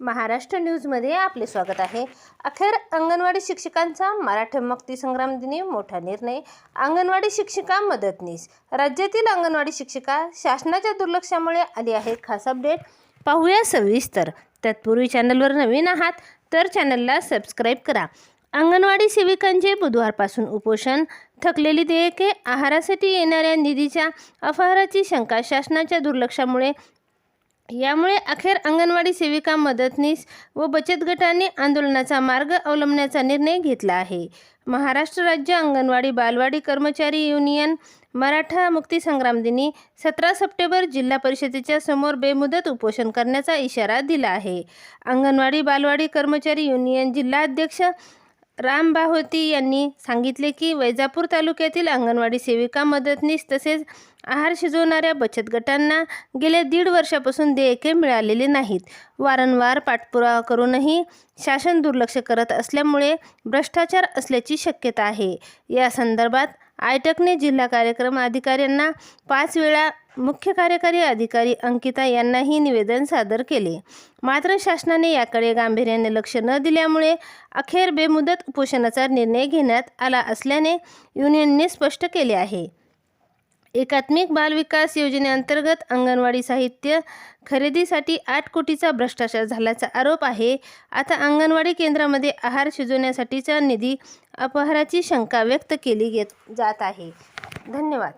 महाराष्ट्र न्यूजमध्ये आपले स्वागत आहे. अखेर अंगणवाडी शिक्षकांचा मराठा मुक्ती संग्राम दिनी मोठा निर्णय. अंगणवाडी शिक्षिका मदतनीस. राज्यातील अंगणवाडी शिक्षिका शासनाच्या दुर्लक्षामुळे आली आहे खास अपडेट. पाहूया सविस्तर. तत्पूर्वी चॅनलवर नवीन आहात तर चॅनलला सबस्क्राईब करा. अंगणवाडी सेविकांचे बुधवारपासून उपोषण. थकलेली देयके आहारासाठी येणाऱ्या निधीच्या अपहाराची शंका शासनाच्या दुर्लक्षामुळे यामुळे अखेर अंगणवाडी सेविका मदतनीस व बचत गटांनी आंदोलनाचा मार्ग अवलंबण्याचा निर्णय घेतला आहे. महाराष्ट्र राज्य अंगणवाडी बालवाडी कर्मचारी युनियन मराठा मुक्ती संग्राम दिनी सतरा सप्टेंबर जिल्हा परिषदेच्या समोर बेमुदत उपोषण करण्याचा इशारा दिला आहे. अंगणवाडी बालवाडी कर्मचारी युनियन जिल्हाध्यक्ष राम बाहोती यांनी सांगितले की वैजापूर तालुक्यातील अंगणवाडी सेविका मदतनीस तसेच आहार शिजवणाऱ्या बचत गटांना गेल्या दीड वर्षापासून देयके मिळालेले नाहीत. वारंवार पाठपुरावा करूनही शासन दुर्लक्ष करत असल्यामुळे भ्रष्टाचार असल्याची शक्यता आहे. या संदर्भात आयटकने जिल्हा कार्यक्रम अधिकाऱ्यांना पाच वेळा मुख्य कार्यकारी अधिकारी अंकिता यांनाही निवेदन सादर केले. मात्र शासनाने याकडे गांभीर्याने लक्ष न दिल्यामुळे अखेर बेमुदत उपोषणाचा निर्णय घेण्यात आला असल्याने युनियनने स्पष्ट केले आहे. एकात्मिक बाल विकास योजनेअंतर्गत अंगणवाडी साहित्य खरेदीसाठी आठ कोटीचा भ्रष्टाचार झाल्याचा आरोप आहे. आता अंगणवाडी केंद्रामध्ये आहार शिजवण्यासाठीचा निधी अपहाराची शंका व्यक्त केली घेत जात आहे. धन्यवाद.